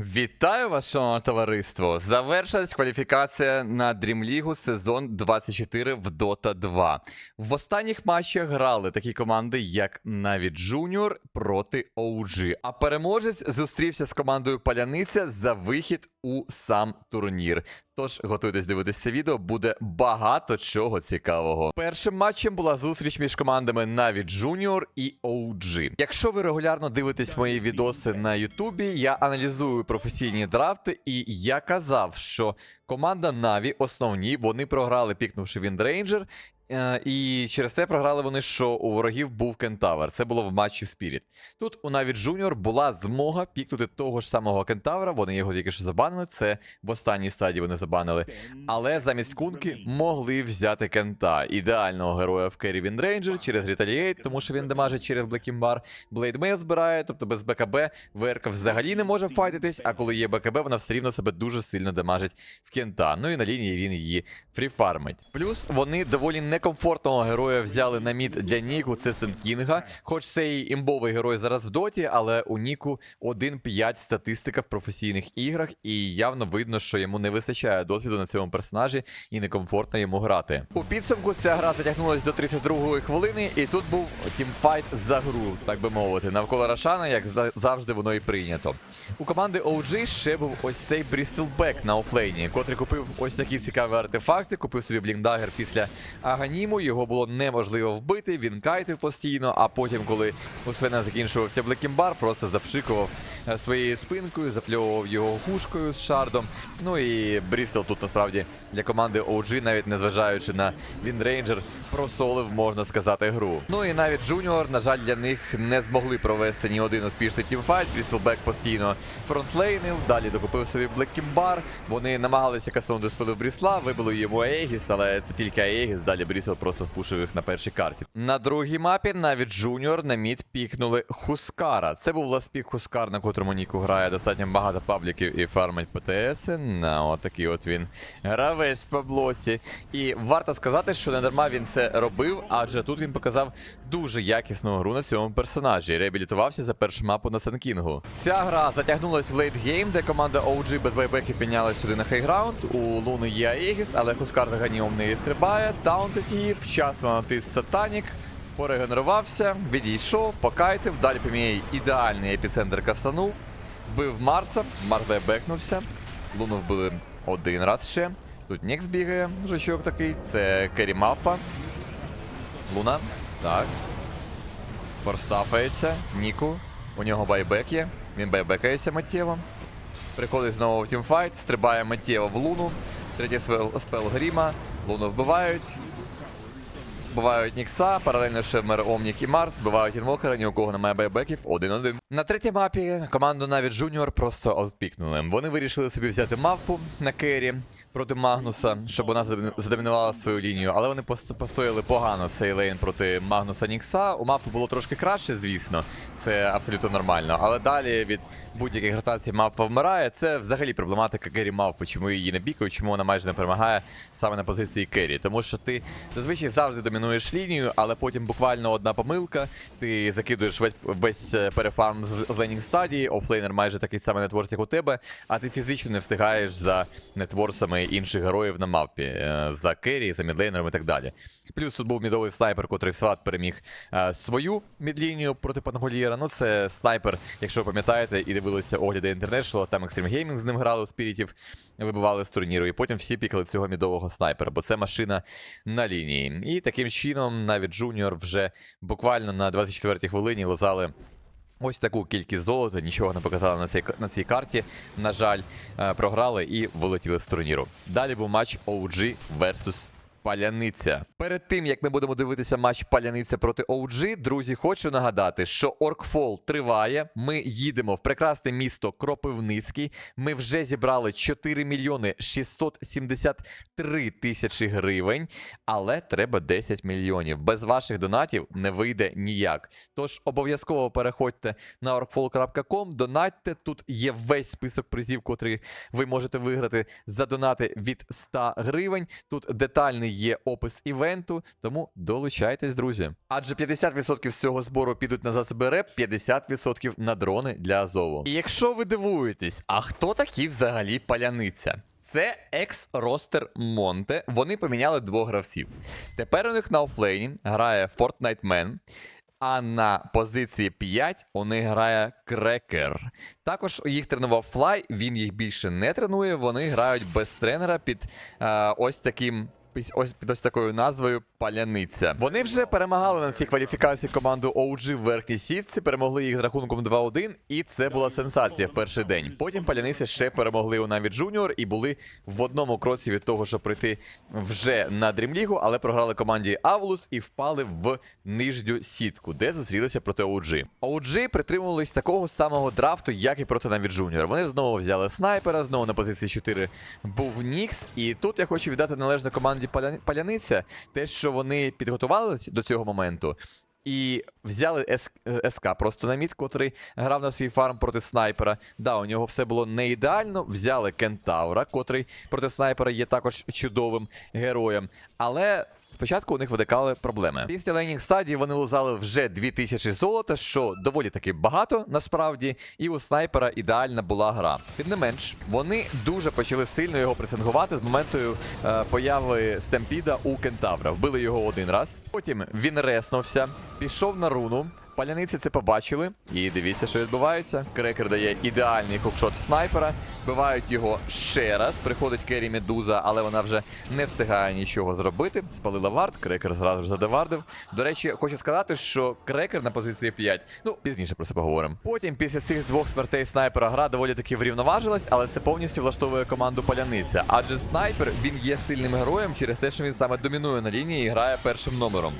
Вітаю вас, шановне товариство! Завершилась кваліфікація на Дрімлігу сезон 24 в Dota 2. В останніх матчах грали такі команди, як навіть Junior проти OG. А переможець зустрівся з командою Паляниця за вихід у сам турнір. Тож готуйтесь дивитися це відео, буде багато чого цікавого. Першим матчем була зустріч між командами Наві Junior і OG. Якщо ви регулярно дивитесь мої відоси на Ютубі, я аналізую професійні драфти, і я казав, що команда Наві основні вони програли, пікнувши Віндрейнджер. Е, І через це програли вони, що у ворогів був Кентавр. Це було в матчі Спіріт. Тут у Наві Junior була змога пікнути того ж самого Кентавра. Вони його тільки що забанили. Це в останній стадії вони забанили. Але замість кунки могли взяти кента, ідеального героя в Керрі Віндрейнджер через Retaliate, тому що він дамажить через Блекімбар. Блейдмейл збирає, тобто без БКБ Верка взагалі не може файтитись, а коли є БКБ, вона все рівно себе дуже сильно дамажить в кента. Ну і на лінії він її фріфармить. Плюс вони доволі некомфортного героя взяли на мід для Ніку, це Сенкінга. Хоч це і імбовий герой зараз в доті, але у Ніку 1-5 статистика в професійних іграх, і явно видно, що йому не вистачає досвіду на цьому персонажі і некомфортно йому грати. У підсумку ця гра затягнулася до 32-ї хвилини, і тут був тімфайт за гру, так би мовити, навколо Рошана, як завжди воно і прийнято. У команди OG ще був ось цей Брістелбек на офлейні, котрий купив ось такі цікаві артефакти, купив собі бліндагер після Аганіму, його було неможливо вбити, він кайтив постійно, а потім, коли у Свена закінчувався Блекімбар, просто запшикував е, своєю спинкою, запльовував його хушкою з шардом. Ну і Брістел тут насправді для команди OG, навіть незважаючи на Вінрейнджер, просолив, можна сказати, гру. Ну і навіть Джуніор, на жаль, для них не змогли провести ні один успішний тімфайт. Брістелбек постійно фронтлейнив, далі докупив собі Блекімбар. Вони намагалися кастанути спили в Брісла, вибили йому Аегіс, але це тільки Аегіс. Далі Брісел просто спушив їх на першій карті. На другій мапі навіть Джуніор на мід пікнули Хускара. Це був ласпік Хускар, на котрому Ніку грає достатньо багато пабліків і фармить ПТС. На отакий от він гравець по блоці. І варто сказати, що не дарма він це робив, адже тут він показав дуже якісну гру на цьому персонажі. Реабілітувався за першу мапу на Сенкінгу. Ця гра затягнулась в лейтгейм, де команда OG без байбеків підняла сюди на хейграунд. У Луни є Аегіс, але Хускар заганімом не стрибає. Таунтить її, вчасно натис Сатанік. Порегенерувався, відійшов, покайтив, далі поміє ідеальний епіцентр касанув, вбив Марса, Марс бекнувся. Луну вбили один раз ще. Тут Нікс бігає, жучок такий, це Керрі Маппа. Луна. Так. Форстафається. Ніку. У нього байбек є. Він байбекається миттєво. Приходить знову в тімфайт, стрибає миттєво в луну. Третій спел, спел Гріма. Луну вбивають. Вбивають Нікса, паралельно Шемер, Омнік і Марс, вбивають інвокера, ні у кого немає байбеків, один-один. На третій мапі команду навіть Junior просто отпікнули. Вони вирішили собі взяти мавпу на Керрі проти Магнуса, щоб вона задомі- задомінувала свою лінію, але вони постояли погано цей лейн проти Магнуса Нікса. У мавпи було трошки краще, звісно, це абсолютно нормально. Але далі від будь-яких ротацій мавпа вмирає. Це взагалі проблематика Керрі мавпи, чому її не бікають, чому вона майже не перемагає саме на позиції Керрі. Тому що ти зазвичай завжди домінуєш лінію, але потім буквально одна помилка, ти закидуєш весь, весь е, перефарм з, лейнінг стадії, офлейнер майже такий самий нетворс, як у тебе, а ти фізично не встигаєш за нетворсами інших героїв на мапі, е, за Керрі, за мідлейнером і так далі. Плюс тут був мідовий снайпер, котрий в салат переміг е, свою мідлінію проти Пангольєра. Ну, це снайпер, якщо ви пам'ятаєте, і дивилися огляди International, там Extreme Gaming з ним грали у спірітів, вибивали з турніру, і потім всі пікали цього мідового снайпера, бо це машина на лінії. І таким чином навіть Джуніор вже буквально на 24-й хвилині лизали. Ось таку кількість золота, нічого не показали на цій, на цій карті. На жаль, е, програли і вилетіли з турніру. Далі був матч OG versus Паляниця. Перед тим як ми будемо дивитися матч Паляниця проти OG, друзі, хочу нагадати, що Оркфол триває. Ми їдемо в прекрасне місто Кропивницький. Ми вже зібрали 4 мільйони 673 тисячі гривень, але треба 10 мільйонів. Без ваших донатів не вийде ніяк. Тож обов'язково переходьте на orkfall.com, донатьте. Тут є весь список призів, котрі ви можете виграти за донати від 100 гривень. Тут детальний є опис івенту, тому долучайтесь, друзі. Адже 50% з цього збору підуть на засоби РЕП, 50% на дрони для Азову. І якщо ви дивуєтесь, а хто такі взагалі паляниця? Це екс-ростер Монте. Вони поміняли двох гравців. Тепер у них на офлейні грає Fortnite Man, а на позиції 5 у них грає Крекер. Також їх тренував Флай, він їх більше не тренує. Вони грають без тренера під е, ось таким. Ось під ось такою назвою Паляниця. Вони вже перемагали на цій кваліфікації команду OG в верхній сітці, перемогли їх з рахунком 2-1, і це була сенсація в перший день. Потім Паляниця ще перемогли у Наві Джуніор і були в одному кроці від того, щоб прийти вже на Дрімлігу, але програли команді Авлус і впали в нижню сітку, де зустрілися проти OG. OG притримувались такого самого драфту, як і проти Наві Джуніор. Вони знову взяли снайпера, знову на позиції 4 був Нікс. І тут я хочу віддати належне команді Паля- Паляниця, те, що вони підготувалися до цього моменту. І взяли СК просто на мід, котрий грав на свій фарм проти снайпера. Да, у нього все було не ідеально. Взяли Кентавра, котрий проти снайпера є також чудовим героєм. Але спочатку у них виникали проблеми. Після лейнінг стадії вони лузали вже 2000 золота, що доволі таки багато насправді. І у снайпера ідеальна була гра. Тим не менш, вони дуже почали сильно його пресингувати з моменту е, появи Стемпіда у Кентавра. Вбили його один раз. Потім він реснувся, пішов на руну. Паляниці це побачили, і дивіться, що відбувається. Крекер дає ідеальний хукшот снайпера. Вбивають його ще раз. Приходить Керрі Медуза, але вона вже не встигає нічого зробити. Спалила вард, крекер зразу ж задевардив. До речі, хочу сказати, що крекер на позиції 5. Ну, пізніше про це поговоримо. Потім, після цих двох смертей снайпера, гра доволі таки врівноважилась, але це повністю влаштовує команду паляниця. Адже снайпер він є сильним героєм через те, що він саме домінує на лінії і грає першим номером.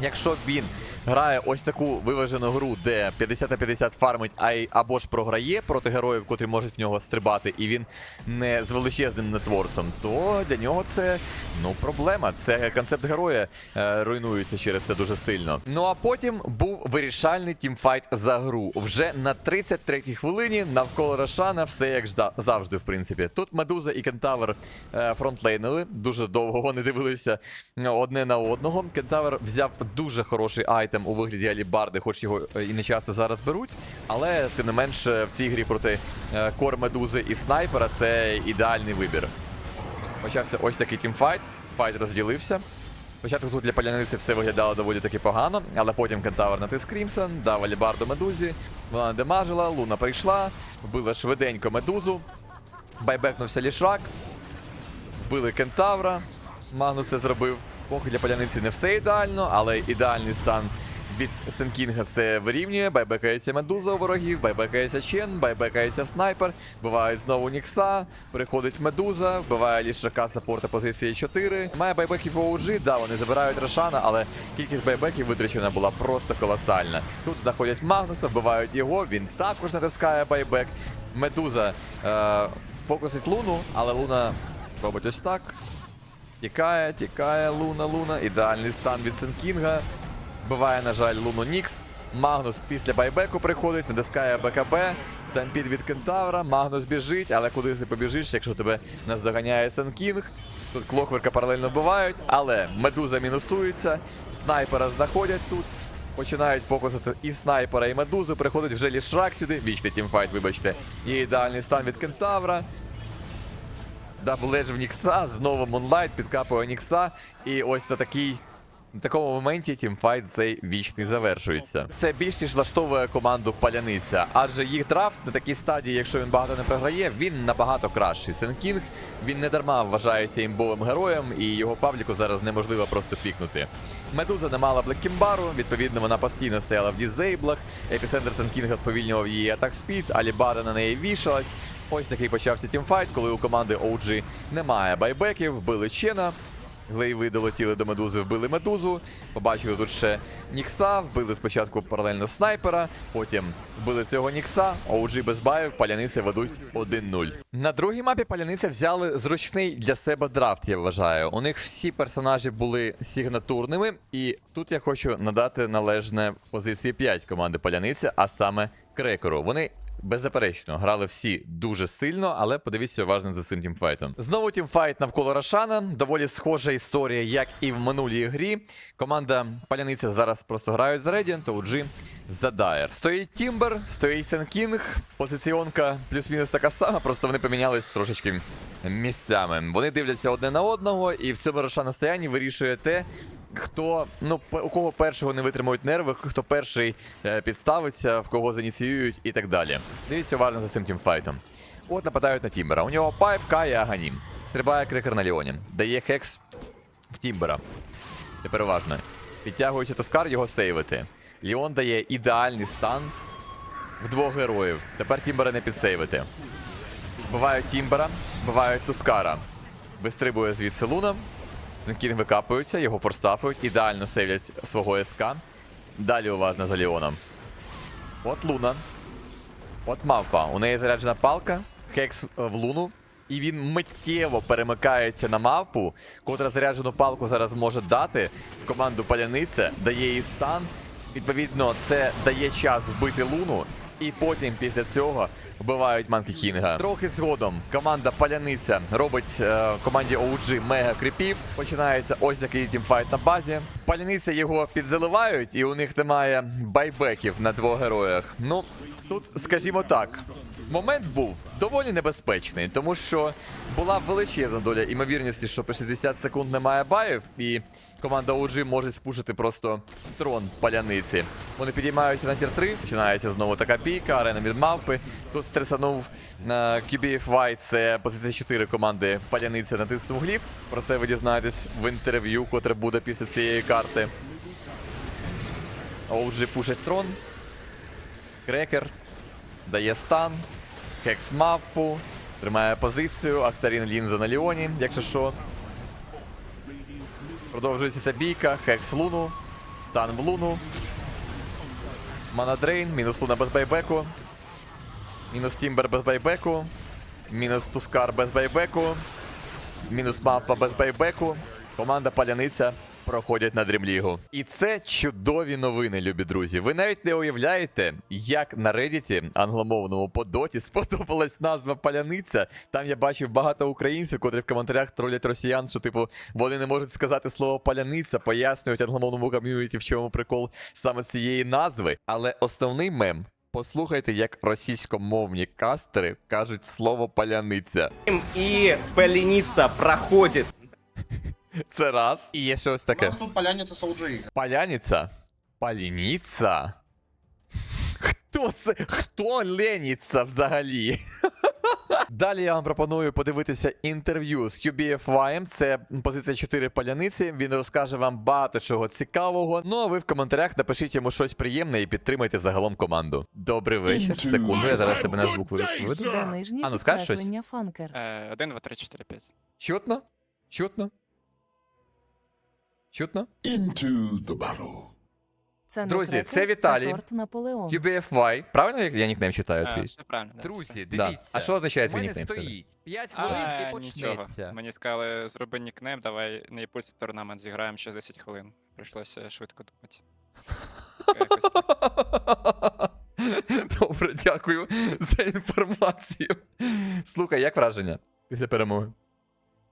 Якщо він грає ось таку виважену гру, де 50 на 50 фармить, а й або ж програє проти героїв, котрі можуть в нього стрибати, і він не з величезним нетворцем, то для нього це ну проблема. Це концепт героя е, руйнується через це дуже сильно. Ну а потім був вирішальний тімфайт за гру. Вже на 33-й хвилині навколо Рошана все як завжди, в принципі. Тут Медуза і Кентавр е, фронтлейнили. Дуже довго вони дивилися е, одне на одного. Кентавр взяв дуже хороший айтем у вигляді Алібарди, хоч його е, і не часто зараз беруть. Але тим не менш е, в цій грі проти е, Кор Медузи і снайпера це ідеальний вибір. Почався ось такий тімфайт. Файт розділився. Спочатку тут для паляниці все виглядало доволі таки погано, але потім Кентавр натис Крімсон, дав алібарду медузі. Вона демажила, Луна прийшла, вбила швиденько медузу. Байбекнувся лішак. Вбили Кентавра. Магнус це зробив. Поки для паляниці не все ідеально, але ідеальний стан від Сенкінга це вирівнює. Байбекається медуза у ворогів, байбекається Чен, байбекається снайпер, вбивають знову Нікса, приходить медуза, вбиває лішака саппорта позиції 4. Має байбеків у OG, да, вони забирають Рошана, але кількість байбеків витрачена була просто колосальна. Тут знаходять Магнуса, вбивають його, він також натискає байбек. Медуза е, фокусить Луну, але Луна робить ось так. Тікає, тікає, Луна, Луна. Ідеальний стан від Сенкінга. Вбиває, на жаль, Луну Нікс. Магнус після байбеку приходить, натискає БКБ. Стампід від Кентавра. Магнус біжить, але куди ти побіжиш, якщо тебе наздоганяє Сенкінг. Тут клокверка паралельно вбивають, але медуза мінусується. Снайпера знаходять тут. Починають фокусити і снайпера, і медузу. Приходить вже лішрак сюди. Вічний тімфайт, вибачте. Є ідеальний стан від Кентавра. Дабледж в Нікса, знову Монлайт підкапує Нікса. І ось на такій. На такому моменті тімфайт цей вічний завершується. Це більш ніж влаштовує команду паляниця, адже їх драфт на такій стадії, якщо він багато не програє, він набагато кращий. Сенкінг він не дарма вважається імбовим героєм, і його пабліку зараз неможливо просто пікнути. Медуза не мала Блеккімбару, відповідно, вона постійно стояла в дізейблах. Епіцентр Сенкінга сповільнював її атак спід, Алібада на неї вішалась. Ось такий почався тімфайт, коли у команди OG немає байбеків, вбили Чена. Глейви долетіли до медузи, вбили медузу. Побачили тут ще Нікса, вбили спочатку паралельно снайпера, потім вбили цього Нікса, OG без баїв, паляниці ведуть 1-0. На другій мапі паляниця взяли зручний для себе драфт, я вважаю. У них всі персонажі були сигнатурними, і тут я хочу надати належне позиції 5 команди паляниця, а саме крекеру. Вони Беззаперечно, грали всі дуже сильно, але подивіться уважно за цим тімфайтом. Знову тімфайт навколо Рошана. Доволі схожа історія, як і в минулій грі. Команда Паляниця зараз просто грають за Radiant, OG за Dire. Стоїть Тімбер, стоїть Сенкінг. Позиціонка плюс-мінус така сама, просто вони помінялись трошечки місцями. Вони дивляться одне на одного, і в цьому Рошана-стоянні вирішує те, хто, ну, у кого першого не витримують нерви, хто перший е, підставиться, в кого заініціюють і так далі. Дивіться уважно за цим тімфайтом. От нападають на Тімбера. У нього пайп, Кай і Аганім. Стрибає крикер на Ліоні. Дає хекс в Тімбера. Тепер уважно. Підтягуючи Тоскар, його сейвити. Ліон дає ідеальний стан в двох героїв. Тепер Тімбера не підсейвити. Вбивають Тімбера, вбивають Тускара. Вистрибує звідси Луна. Снекінг викапуються, його форстафують, ідеально сейвлять свого СК. Далі уважно за Ліоном. От Луна. От мавпа. У неї заряджена палка, хекс е, в луну. І він миттєво перемикається на мавпу, котра заряджену палку зараз може дати в команду Паляниця, дає їй стан. Відповідно, це дає час вбити луну, і потім після цього вбивають Манкі Кінга. Трохи згодом команда Паляниця робить е, команді OG мега кріпів. Починається ось такий тімфайт на базі. Паляниця його підзаливають, і у них немає байбеків на двох героях. Ну, тут, скажімо так, момент був доволі небезпечний, тому що була величезна доля імовірності, що по 60 секунд немає баїв, і команда OG може спушити просто трон паляниці. Вони підіймаються на тір 3, починається знову така пійка, арена від мавпи. Тут стресанув на QBFY, це позиція 4 команди паляниця натиснув гліф. Про це ви дізнаєтесь в інтерв'ю, котре буде після цієї карти. OG пушить трон. Крекер дає стан, хекс мапу, тримає позицію, Актарін Лінза на Ліоні, якщо що. Продовжується ця бійка, хекс луну, стан в луну. Манадрейн, мінус луна без байбеку. Мінус Тімбер без байбеку. Мінус Тускар без байбеку. Мінус мапа без байбеку. Команда Паляниця проходять на Дрімлігу. І це чудові новини, любі друзі. Ви навіть не уявляєте, як на Reddit англомовному по доті сподобалась назва Паляниця. Там я бачив багато українців, котрі в коментарях тролять росіян, що типу вони не можуть сказати слово паляниця, пояснюють англомовному ком'юніті, в чому прикол саме цієї назви. Але основний мем. Послухайте, як російськомовні кастери кажуть слово паляниця. и полениться проходит. Це раз. І є щось У таке. нас тут поляница с OG. Поляниця? Хто це? Хто леніться взагалі? Далі я вам пропоную подивитися інтерв'ю з QBFY. Це позиція 4 паляниці. Він розкаже вам багато чого цікавого. Ну а ви в коментарях напишіть йому щось приємне і підтримайте загалом команду. Добрий вечір. Секунду, я зараз тебе на звук виведу. А, ну, скажеш щось? Е, 1, 2, 3, 4, 5. Чутно? Чутно? Чутно? into the battle. Це Друзі, це Віталій. торт Наполеон. QBFY. Правильно я- я нікнейм читаю твій? Все правильно. да, все Друзі, Да. дивіться. А що означає у твій мене нікнейм, скажи? стоїть 5 правильно. хвилин А, і нічого. почнеться. Мені сказали, зроби нікнейм, давай на іпульсі турнамент зіграємо ще 10 хвилин. Прийшлося швидко думати. Якось так. Добре, дякую за інформацію. Слухай, як враження після перемоги?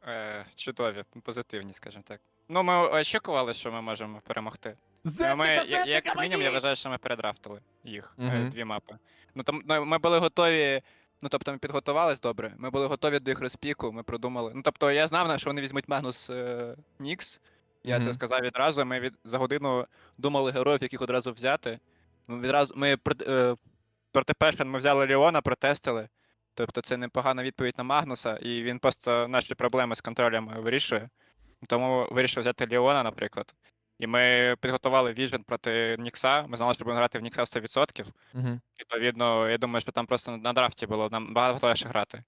Е, чудові, позитивні, скажімо так. Ну, ми очікували, що ми можемо перемогти. Ну, ми, я- як мінімум, я вважаю, що ми передрафтили їх, е, Мгм. дві мапи. Ну там ну, ми були готові. Ну, тобто ми підготувались добре. Ми були готові до їх розпіку, ми продумали. Ну, тобто, я знав, що вони візьмуть Магнус е, Нікс. Я Мгм. це сказав відразу. Ми від за годину думали героїв, яких одразу взяти. Ми відразу ми е, проти Пешен ми взяли Леона, протестили. Тобто це непогана відповідь на Магнуса, і він просто наші проблеми з контролем вирішує. Тому вирішив взяти Ліона, наприклад. І ми підготували Vision проти Нікса. Ми знали, що будемо грати в Нікса 100%. Угу. Відповідно, я думаю, що там просто на драфті було нам багато легше грати.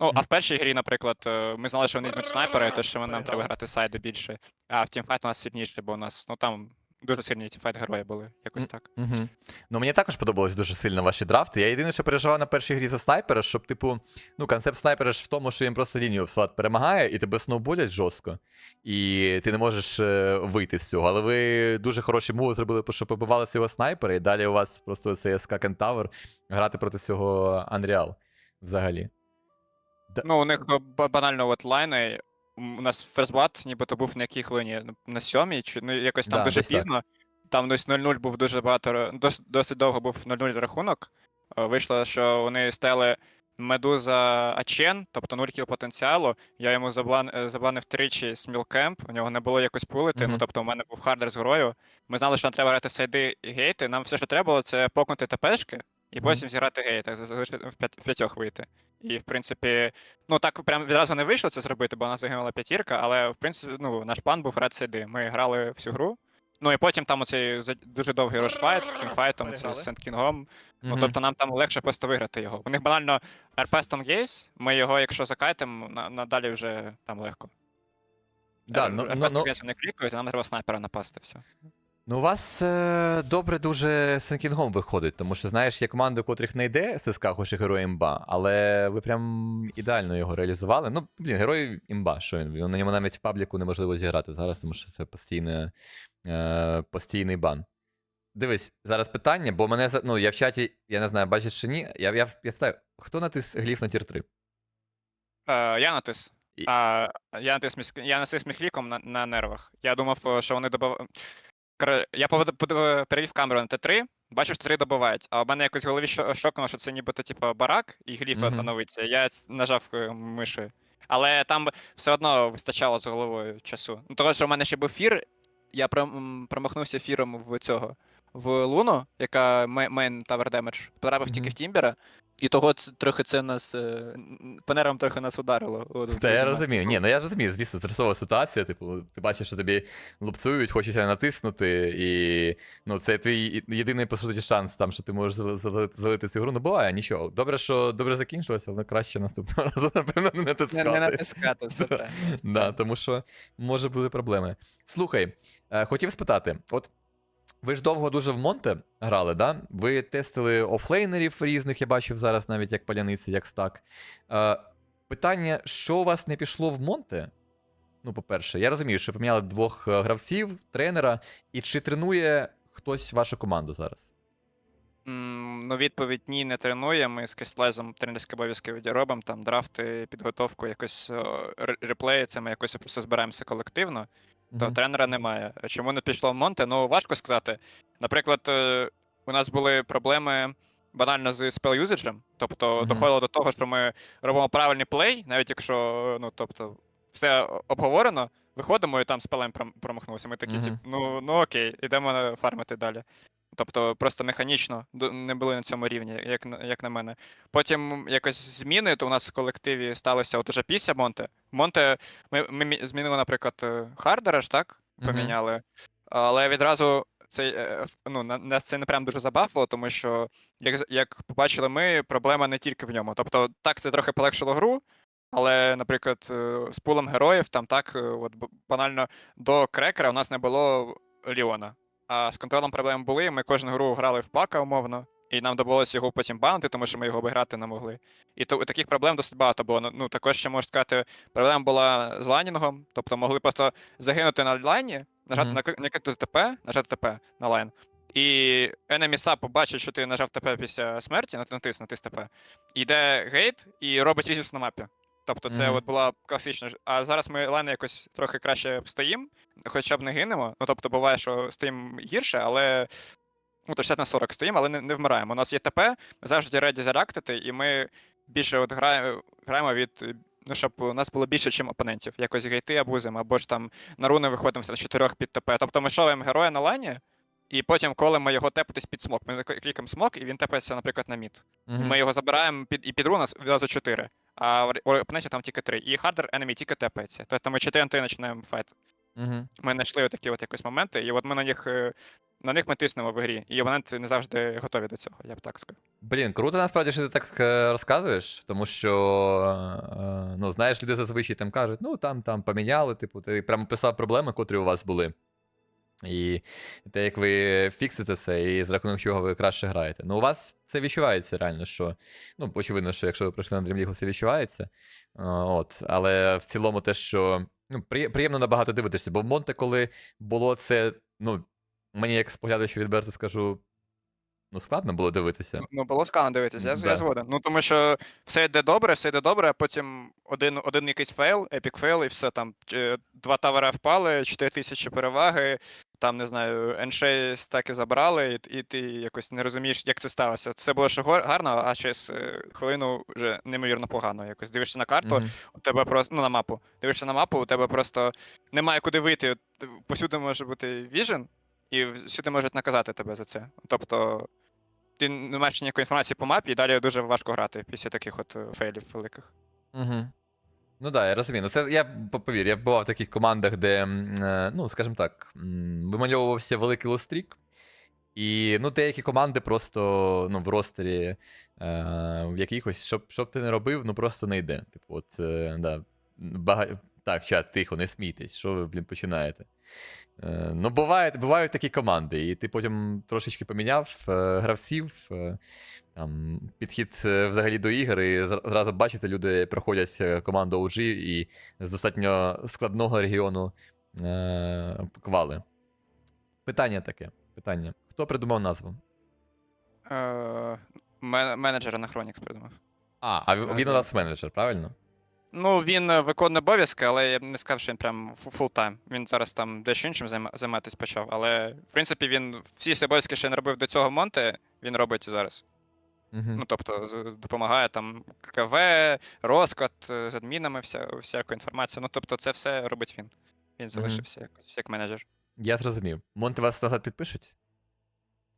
Ну, а в першій грі, наприклад, е, ми знали, що вони візьмуть снайпера, і то, що нам треба грати сайди більше. А в тімфайт у нас сильніше, бо у нас, ну там дуже сильні ті файт герої були, якось так. Угу. Ну, мені також подобались дуже сильно ваші драфти. Я єдине, що переживав на першій грі за снайпера, щоб, типу, ну, концепт снайпера ж в тому, що він просто лінію в салат перемагає, і тебе сноуболять жорстко. І ти не можеш е, вийти з цього. Але ви дуже хороші муви зробили, що побивали цього снайпера, і далі у вас просто цей СК Кентавр грати проти цього Unreal взагалі. Ну, у них ба- ба- банально от лайни. У нас ферзбат, нібито був на якій хвилині? На сьомій, чи ну якось там Да, дуже десь так. пізно. Там десь 0-0 був дуже багато. досить довго був 0-0 рахунок. Е, Вийшло, що вони стояли Медуза Ачен, тобто 0 кіл потенціалу. Я йому заблан, е, забланив тричі смілкемп, у нього не було якось пулити. Мгм. Ну тобто, у мене був хардер з грою. Ми знали, що нам треба грати сайди і гейти. Нам все, що треба було, це покнути ТПшки і потім зіграти гейти, в п'ятьох вийти. І, в принципі, ну так прям відразу не вийшло це зробити, бо у нас загинула п'ятірка, але в принципі, ну, наш план був грати сайди. Ми грали всю гру. Ну і потім там оцей дуже довгий рошфайт з тімфайтом, це з Сент-Кінгом. Ну, тобто нам там легше просто виграти його. У них банально РП Стонгейс, ми його, якщо закайтимо, надалі вже там легко. Да, Е, ну, РП ну, ну, Стонгейс не клікають, а нам треба снайпера напасти, все. Ну, у вас е, добре дуже з Сенкінгом виходить, тому що знаєш, є команди, у котрих не йде ССК, хоч і герой імба, але ви прям ідеально його реалізували. Ну, блін, герой імба, що він? На ньому навіть в пабліку неможливо зіграти зараз, тому що це постійне, е, постійний бан. Дивись, зараз питання, бо мене ну, я в чаті, я не знаю, бачиш чи ні. Я, я, я питаю, хто натис гліф на тір 3? Е, я натис. І- А, я натис, міс... я натис міхліком на, на нервах. Я думав, е, що вони добав... Я перевів камеру на Т3, бачу, що 3 добивають, а в мене якось в голові шо- шокнуло, що це нібито типу барак і гліф Мгм. оновиться. Я нажав е, мишею. Але там все одно вистачало з головою часу. Ну, того, що в мене ще був фір, я промахнувся фіром в цього. В Луну, яка ме- мейн Tower Damage, потрапив тільки в Тімбера, і того трохи це нас. е, По нервам трохи нас ударило. От, Та я розумію. Ні, ну я розумію, звісно, стресова ситуація. Типу, ти бачиш, що тобі лупцюють, хочеться натиснути, і ну, це твій єдиний по суті шанс, там, що ти можеш зали- зали- залити цю гру. Ну, буває, нічого. Добре, що добре закінчилося, але краще наступного разу, напевно, не Не, натискати. не натискати, все правильно. Да, тому що може бути проблеми. Слухай, е, хотів спитати: от ви ж довго дуже в Монте грали, да? Ви тестили офлейнерів різних, я бачив зараз навіть як паляниці, як стак. Е, питання: що у вас не пішло в Монте? Ну, по-перше, я розумію, що поміняли двох е, гравців, тренера, і чи тренує хтось вашу команду зараз? Ну, відповідь ні, не тренує. Ми з Кестлайзом тренерські обов'язки робимо, там драфти, підготовку, якось реплеї, це ми якось просто збираємося колективно. То Мгм. тренера немає. Чому не пішло в Монте? Ну, важко сказати. Наприклад, е, у нас були проблеми банально з спел-юзеджем. Тобто Мгм. доходило до того, що ми робимо правильний плей, навіть якщо ну, тобто, все обговорено, виходимо і там спелем пром- промахнувся. Ми такі, Мгм. тип, ну, ну окей, йдемо фармити далі. Тобто просто механічно не були на цьому рівні, як, на- як на мене. Потім якось зміни, то у нас в колективі сталося от уже після Монте. Монте ми, ми мі- змінили, наприклад, е, Хардера ж, так? Поміняли. Але відразу цей, е, ну, на- нас це не прям дуже забафило, тому що, як, як побачили ми, проблема не тільки в ньому. Тобто, так, це трохи полегшило гру, але, наприклад, е, з пулом героїв, там так, е, от банально до крекера у нас не було Ліона. А з контролем проблеми були. Ми кожну гру грали в пака умовно, і нам довелося його потім банити, тому що ми його обіграти не могли. І то, таких проблем досить багато було. Ну, Ну, також ще можу сказати, проблема була з лайнінгом, тобто могли просто загинути на лайні, нажати Мгм. на накрити ТП, нажати ТП на лайн. І enemy sub побачить, що ти нажав ТП після смерті, нат- натис, ТП. Йде гейт і робить різніс на мапі. Тобто це Мгм. от була класична. А зараз ми лайни якось трохи краще стоїмо, хоча б не гинемо. Ну тобто буває, що стоїмо гірше, але. Ну, то 60 на 40 стоїмо, але не, не вмираємо. У нас є ТП, ми завжди реді зарактити, і ми більше от граємо, граємо від. Ну, щоб у нас було більше, ніж опонентів. Якось гейти абузимо, або ж там на руни виходимо з чотирьох під ТП. Тобто ми шовуємо героя на лані, і потім колемо його тепатись під смок. Ми клікаємо смок, і він тепається, наприклад, на мід. Мгм. Ми його забираємо під, і під руна відразу 4, а у там тільки 3. І хардер enemy тільки тепається. Тобто ми 4 на 3 починаємо файт. Мгм. Ми знайшли такі от якось моменти, і от ми на них, е, на них ми тиснемо в грі. І опоненти не завжди готові до цього, я б так сказав. Блін, круто насправді, що ти так розказуєш, тому що, е, ну, знаєш, люди зазвичай там кажуть, ну там там поміняли, типу, ти прямо писав проблеми, котрі у вас були. І те, як ви фіксите це, і з рахунок чого ви краще граєте. Ну, у вас це відчувається реально, що. Ну, очевидно, що якщо ви прийшли на Dream League, це відчувається. От, але в цілому те, що ну, приємно набагато дивитися, бо в Монте, коли було це, ну, мені як споглядачу відверто скажу, ну, складно було дивитися. Ну, було складно дивитися, я, Да. я згоден. Ну, тому що все йде добре, все йде добре, а потім один, один якийсь фейл, епік фейл, і все там. Два тавера впали, 4 тисячі переваги, там, не знаю, еншей стаки забрали, і, і ти якось не розумієш, як це сталося. Все було ще гарно, а через е, хвилину вже неймовірно погано. Якось дивишся на карту, Мгм. у тебе просто, ну, на мапу. Дивишся на мапу, у тебе просто немає куди вийти. Посюди може бути віжен, і всюди можуть наказати тебе за це. Тобто ти не маєш ніякої інформації по мапі, і далі дуже важко грати після таких от е, фейлів великих. Угу. Ну так, да, я розумію. Ну, це я по- повір, я бував в таких командах, де, е, ну, скажімо так, вимальовувався великий лострік. І ну, деякі команди просто ну, в ростері е, якихось, щоб, щоб ти не робив, ну просто не йде. Типу, от, е, да, бага... Так, чат, тихо, не смійтесь, що ви, блін, починаєте. Е, ну, бувають, бувають такі команди, і ти потім трошечки поміняв е, гравців, е, там, підхід взагалі до ігор, і зразу бачите, люди проходять команду OG і з достатньо складного регіону е, квали. Питання таке. Питання. Хто придумав назву? Е, менеджер Anachronix придумав. А, а він у нас менеджер, правильно? Ну, він е, виконує обов'язки, але я б не сказав, що він прям фултайм. Він зараз там дещо іншим займа- займатися почав. Але, в принципі, він всі обов'язки, що не робив до цього Монте, він робить і зараз. Угу. Ну, тобто, з- допомагає там ККВ, розклад е, з адмінами, вся, всяку інформацію. Ну, тобто, це все робить він. Він залишився якось як менеджер. Я зрозумів. Монти вас назад підпишуть?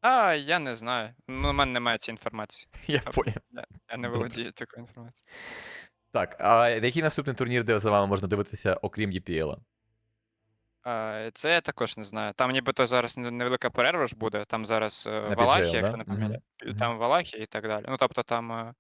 А, я не знаю. Ну, у мене немає цієї інформації. Я А, поняв. Я не Добре. володію такою інформацією. Так, а який наступний турнір, де за вами можна дивитися, окрім? А, Це я також не знаю. Там нібито зараз невелика перерва ж буде. Там зараз е, На Валахія, PGL, якщо да? не. Мгм. Там Валахія і так далі. Ну, тобто там. е,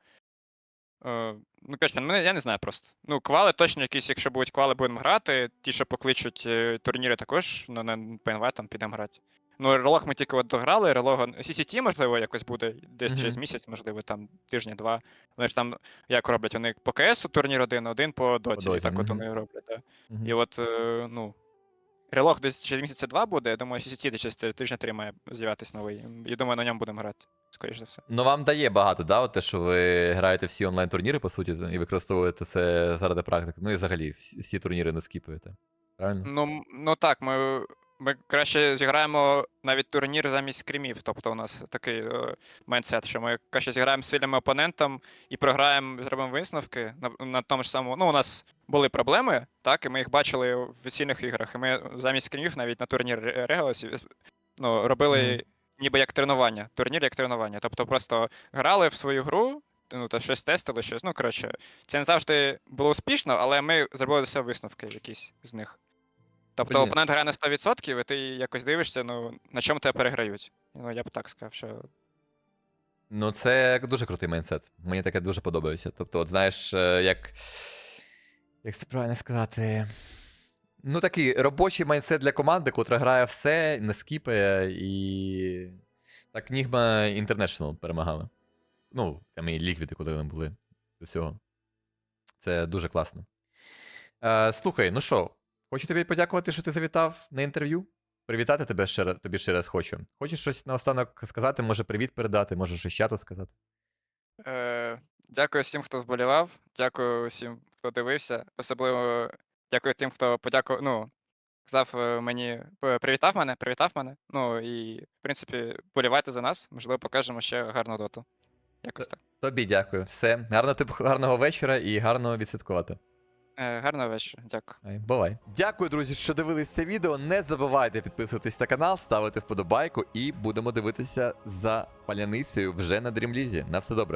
е, Ну, коротше, мене- я не знаю просто. Ну, квали точно якісь, якщо будуть квали, будемо грати. Ті, що покличуть е, турніри, також на, на ПНВ там підемо грати. Ну, релог ми тільки от дограли, релога CCT, можливо, якось буде десь Мгм. через місяць, можливо, там тижні-два. Вони ж там як роблять? Вони по КС турнір один, один по доті. доті, і так от вони роблять, так. Мгм. І от, е, ну. Релог десь через місяця два буде, я думаю, CCT десь через тижня три має з'явитись новий. І думаю, на ньому будемо грати, скоріш за все. Ну, вам дає багато, да, от те, що ви граєте всі онлайн-турніри, по суті, і використовуєте це заради практики. Ну і взагалі всі турніри не скіпуєте. Правильно? Ну, ну так, ми, ми краще зіграємо навіть турнір замість скрімів. Тобто у нас такий е, майндсет, що ми краще зіграємо з сильним опонентом і програємо, зробимо висновки на, на тому ж самому. Ну, у нас були проблеми, так, і ми їх бачили в офіційних іграх. І ми замість скрімів навіть на турнір Ре- ну, робили Мгм. ніби як тренування. Турнір як тренування. Тобто просто грали в свою гру. Ну, та щось тестили, щось. Ну, коротше, це не завжди було успішно, але ми зробили себе висновки якісь з них. Тобто Блін. опонент грає на 100%, і ти якось дивишся, ну, на чому тебе переграють. Ну, я б так сказав, що. Ну, це дуже крутий майндсет. Мені таке дуже подобається. Тобто, от знаєш, е, як. Як це правильно сказати? Ну, такий робочий майндсет для команди, котра грає все, не скіпає, і. Так, Nigma International перемагали. Ну, там і ліквіди, коли вони були до цього. Це дуже класно. Е, слухай, ну що, хочу тобі подякувати, що ти завітав на інтерв'ю. Привітати тебе ще раз, тобі ще раз хочу. Хочеш щось наостанок сказати, може привіт передати, може щось чату сказати. Е, дякую всім, хто вболівав. Дякую всім, хто дивився. Особливо дякую тим, хто подякував. Ну, сказав е, мені, привітав мене, привітав мене. Ну і, в принципі, болівайте за нас. Можливо, покажемо ще гарну доту. Якось так. Тобі дякую. Все. Гарно, гарного вечора і гарно відсвяткувати. Е, гарного вечора. Дякую. Ай, Бувай. Дякую, друзі, що дивились це відео. Не забувайте підписуватись на канал, ставити вподобайку і будемо дивитися за паляницею вже на дрімлізі. На все добре.